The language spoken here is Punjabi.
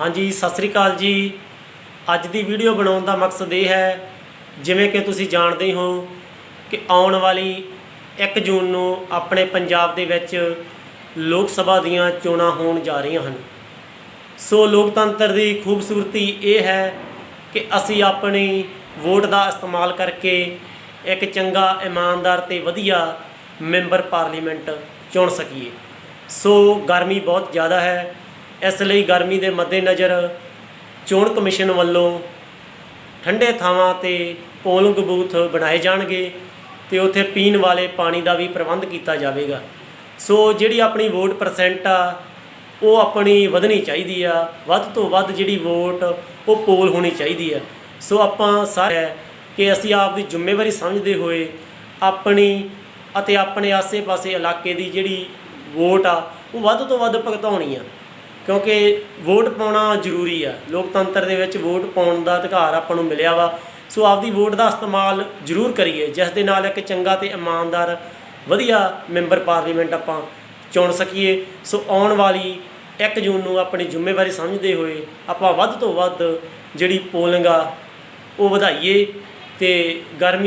ਹਾਂਜੀ, ਸਤਿ ਸ੍ਰੀ ਅਕਾਲ ਜੀ। ਅੱਜ ਦੀ ਵੀਡੀਓ ਬਣਾਉਣ ਦਾ ਮਕਸਦ ਇਹ ਹੈ, ਜਿਵੇਂ ਕਿ ਤੁਸੀਂ ਜਾਣਦੇ ਹੋ ਕਿ ਆਉਣ ਵਾਲੀ 1 ਜੂਨ ਨੂੰ ਆਪਣੇ ਪੰਜਾਬ ਦੇ ਵਿੱਚ ਲੋਕ ਸਭਾ ਦੀਆਂ ਚੋਣਾਂ ਹੋਣ ਜਾ ਰਹੀਆਂ ਹਨ। ਸੋ ਲੋਕਤੰਤਰ ਦੀ ਖੂਬਸੂਰਤੀ ਇਹ ਹੈ ਕਿ ਅਸੀਂ ਆਪਣੀ ਵੋਟ ਦਾ ਇਸਤੇਮਾਲ ਕਰਕੇ ਇੱਕ ਚੰਗਾ, ਇਮਾਨਦਾਰ ਤੇ ਵਧੀਆ ਮੈਂਬਰ ਪਾਰਲੀਮੈਂਟ ਚੁਣ ਸਕੀਏ। ਸੋ ਗਰਮੀ ਬਹੁਤ ਜ਼ਿਆਦਾ ਹੈ ਇਸ ਲਈ ਗਰਮੀ ਦੇ ਮੱਦੇਨਜ਼ਰ ਚੋਣ ਕਮਿਸ਼ਨ ਵੱਲੋਂ ਠੰਡੇ ਥਾਵਾਂ ਤੇ ਪੋਲਿੰਗ ਬੂਥ ਬਣਾਏ ਜਾਣਗੇ ਤੇ ਉੱਥੇ ਪੀਣ ਵਾਲੇ ਪਾਣੀ ਦਾ ਵੀ ਪ੍ਰਬੰਧ ਕੀਤਾ ਜਾਵੇਗਾ। ਸੋ ਜਿਹੜੀ ਆਪਣੀ ਵੋਟ ਪਰਸੈਂਟ ਆ, ਉਹ ਆਪਣੀ ਵਧਣੀ ਚਾਹੀਦੀ ਆ। ਵੱਧ ਤੋਂ ਵੱਧ ਜਿਹੜੀ ਵੋਟ, ਉਹ ਪੋਲ ਹੋਣੀ ਚਾਹੀਦੀ ਆ। ਸੋ ਆਪਾਂ ਸਾਰੇ ਕਿ ਅਸੀਂ ਆਪ ਦੀ ਜ਼ਿੰਮੇਵਾਰੀ ਸਮਝਦੇ ਹੋਏ ਆਪਣੀ ਅਤੇ ਆਪਣੇ ਆਸੇ-ਪਾਸੇ ਇਲਾਕੇ ਦੀ ਜਿਹੜੀ ਵੋਟ ਆ, ਉਹ ਵੱਧ ਤੋਂ ਵੱਧ ਭੁਗਤਾਉਣੀ ਆ। ਕਿਉਂਕਿ ਵੋਟ ਪਾਉਣਾ ਜ਼ਰੂਰੀ ਆ। ਲੋਕਤੰਤਰ ਦੇ ਵਿੱਚ ਵੋਟ ਪਾਉਣ ਦਾ ਅਧਿਕਾਰ ਆਪਾਂ ਨੂੰ ਮਿਲਿਆ ਵਾ। ਸੋ ਆਪਦੀ ਵੋਟ ਦਾ ਇਸਤੇਮਾਲ ਜ਼ਰੂਰ ਕਰੀਏ। ਜਿਸ ਦੇ ਨਾਲ ਇੱਕ ਚੰਗਾ ਤੇ ਇਮਾਨਦਾਰ, ਵਧੀਆ ਮੈਂਬਰ ਪਾਰਲੀਮੈਂਟ ਆਪਾਂ ਚੁਣ ਸਕੀਏ। ਸੋ ਆਉਣ ਵਾਲੀ 1 ਜੂਨ ਨੂੰ ਆਪਣੀ ਜ਼ਿੰਮੇਵਾਰੀ ਸਮਝਦੇ ਹੋਏ ਆਪਾਂ ਵੱਧ ਤੋਂ ਵੱਧ ਜਿਹੜੀ ਪੋਲਿੰਗ ਆ, ਉਹ ਵਧਾਈਏ ਤੇ ਗਰਮੀ